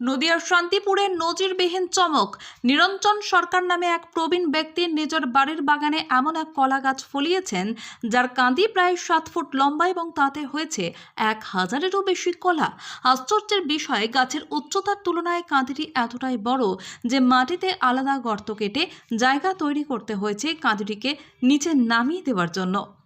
নদিয়ার শান্তিপুরে নজিরবিহীন চমক। নিরঞ্জন সরকার নামে এক প্রবীণ ব্যক্তি নিজের বাড়ির বাগানে এমন এক কলা গাছ ফলিয়েছেন, যার কাঁদি প্রায় সাত ফুট লম্বা এবং তাতে হয়েছে এক হাজারেরও বেশি কলা। আশ্চর্যের বিষয়, গাছের উচ্চতার তুলনায় কাঁদিটি এতটাই বড় যে মাটিতে আলাদা গর্ত কেটে জায়গা তৈরি করতে হয়েছে কাঁদিটিকে নিচে নামিয়ে দেওয়ার জন্য।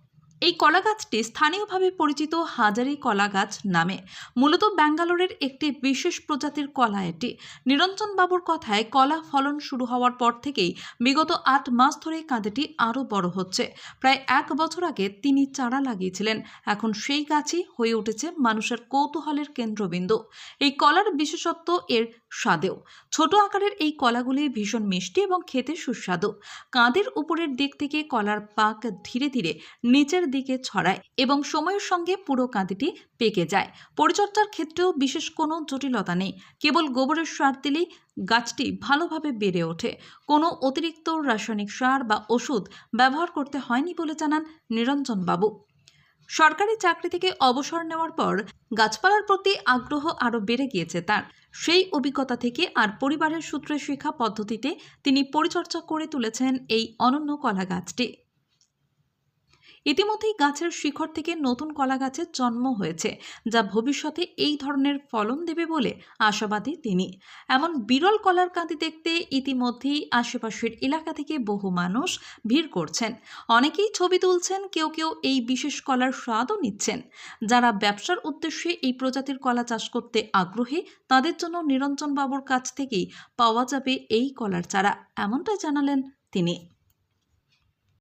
এই কলা গাছটি স্থানীয়ভাবে পরিচিত হাজারি কলা গাছ নামে। মূলত ব্যাঙ্গালোরের একটি বিশেষ প্রজাতির কলা এটি। নিরঞ্জন বাবুর কথায় কলা ফলন শুরু হওয়ার পর থেকেই বিগত আট মাস ধরে কাঁদেটি আরও বড় হচ্ছে। প্রায় এক বছর আগে তিনি চারা লাগিয়েছিলেন। এখন সেই গাছই হয়ে উঠেছে মানুষের কৌতূহলের কেন্দ্রবিন্দু। এই কলার বিশেষত্ব এর স্বাদেও। ছোট আকারের এই কলাগুলি ভীষণ মিষ্টি এবং খেতে সুস্বাদু। কাঁধের উপরের দিক থেকে কলার পাক ধীরে ধীরে নিচের দিকে ছড়ায় এবং সময়ের সঙ্গে পুরো কাঁদিটি পেকে যায়। পরিচর্যার ক্ষেত্রেও বিশেষ কোনো জটিলতা নেই। কেবল গোবরের সার দিলেই গাছটি ভালোভাবে বেড়ে ওঠে। কোনো অতিরিক্ত রাসায়নিক সার বা ওষুধ ব্যবহার করতে হয়নি বলে জানান নিরঞ্জন বাবু সরকারি চাকরি থেকে অবসর নেওয়ার পর গাছপালার প্রতি আগ্রহ আরও বেড়ে গিয়েছে তার। সেই অভিজ্ঞতা থেকে আর পরিবারের সূত্রে শেখা পদ্ধতিতে তিনি পরিচর্যা করে তুলেছেন এই অনন্য কলা গাছটি ইতিমধ্যেই গাছের শিখর থেকে নতুন কলা গাছের জন্ম হয়েছে, যা ভবিষ্যতে এই ধরনের ফলন দেবে বলে আশাবাদী তিনি। এমন বিরল কলার কাঁদি দেখতে ইতিমধ্যেই আশেপাশের এলাকা থেকে বহু মানুষ ভিড় করছেন। অনেকেই ছবি তুলছেন, কেউ কেউ এই বিশেষ কলার স্বাদও নিচ্ছেন। যারা ব্যবসার উদ্দেশ্যে এই প্রজাতির কলা চাষ করতে আগ্রহী, তাদের জন্য নিরঞ্জন বাবুর কাছ থেকেই পাওয়া যাবে এই কলার চারা, এমনটাই জানালেন তিনি।